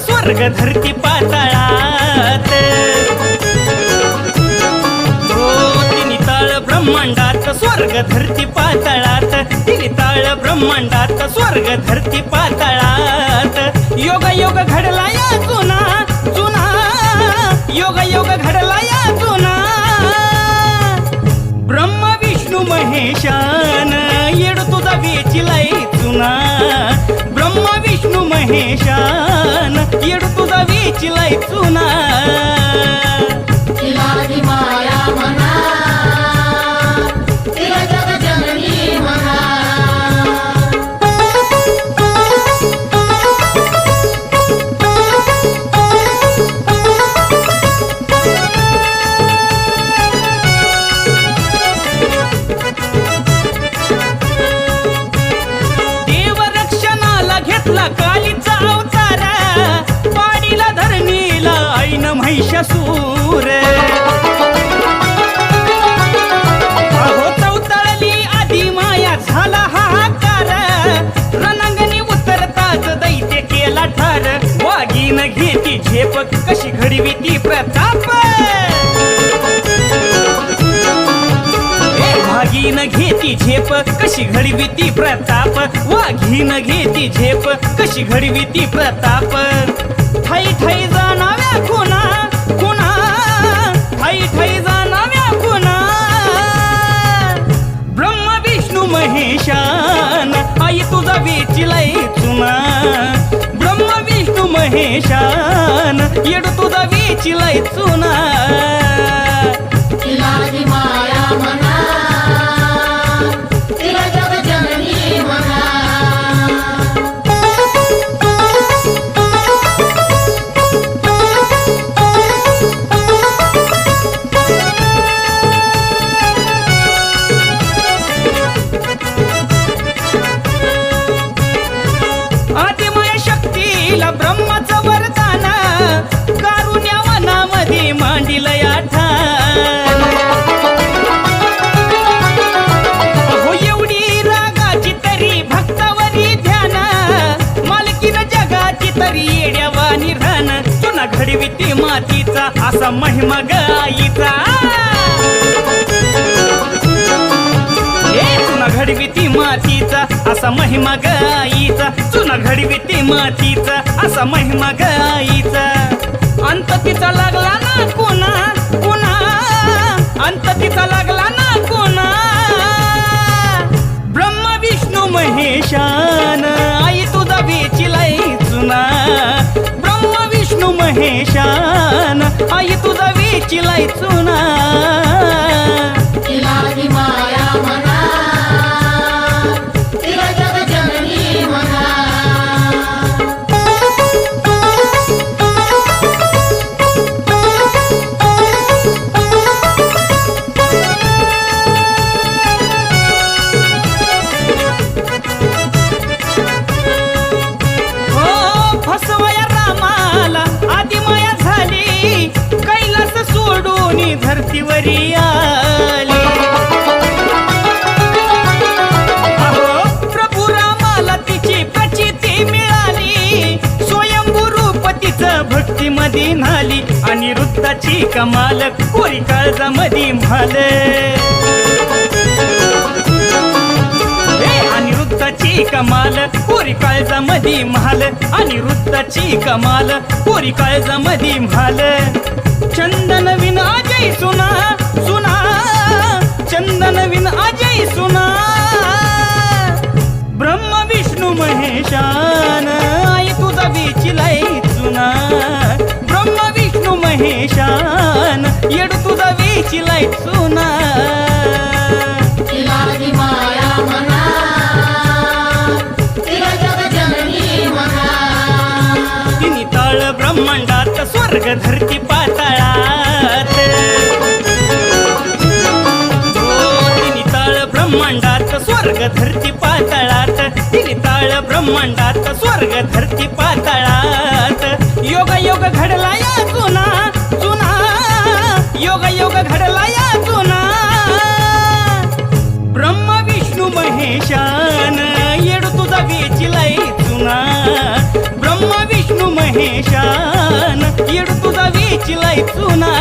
स्वर्ग धरती पाताळात. ताळ ब्रह्मांडात स्वर्ग धरती पाताळात. तिन्ही ताळ ब्रह्मांडात स्वर्ग धरती पाताळात. योग योग घडला या जुना जुना. योग योग घडला या जुना. ब्रह्म विष्णू महेशान येड तुझा वेचिलाय जुना. ब्रह्म विष्णू महेशान चिलाई चुना. महिषासूर अहो चौतळली आधी माया झाला हाहाकार. रणांगणी उतरताच दैत्य केला ठार. वागीन घेती झेप कशी घडवी ती प्रताप. वाघीन घेती झेप कशी घडवी ती प्रताप. वाघीन घेती झेप कशी घडवी ती प्रताप. ठाई ठाई जाणाव्या कोण वेचिलाय चुना. ब्रह्म विष्णू महेशान येड तुझा वेचिलाय चुना. तुला मातीचा असा महिमा गाईचा. ए चुना घडवी मातीचा असा महिमा गाईचा. चुना घडविती मातीचा असा महिमा गाईचा. अंत तिचा लागला ना कोणा कोणा? अंत महेशान आई तुझा वेचिलाय चुना धरतीवरी आली. अहो प्रभू रामाला तिची प्रचिती मिळाली. स्वयंभू रूप तिचं भक्तीमध्ये न्हाली. आणि वृत्ताची कमाल कोरी काळजामध्ये म्हाल. हे अनिरुद्धाची कमाल पुरी काळजामध्ये महाल. अनिरुद्धाची कमाल पुरी काळजामध्ये महाल. चंदन विन अजय सुना सुना चंदन विन अजय सुना. ब्रह्म विष्णू महेशान आई तुझा वेचिलाय चुना ब्रह्म विष्णू महेशान येड तुझा वेचिलाय चुना तिन्ही ताळ ब्रह्मांडात स्वर्ग धरती धरती पातळात तिन्ही ब्रह्मांडात स्वर्ग धरती पातळात. योग योग घडला या जुना जुना. योग योग घडला या जुना. ब्रह्म विष्णू महेशान येडू तुझा वेचिलाय चुना ब्रह्म विष्णू महेशान येडू तुझा वेचिलाय चुना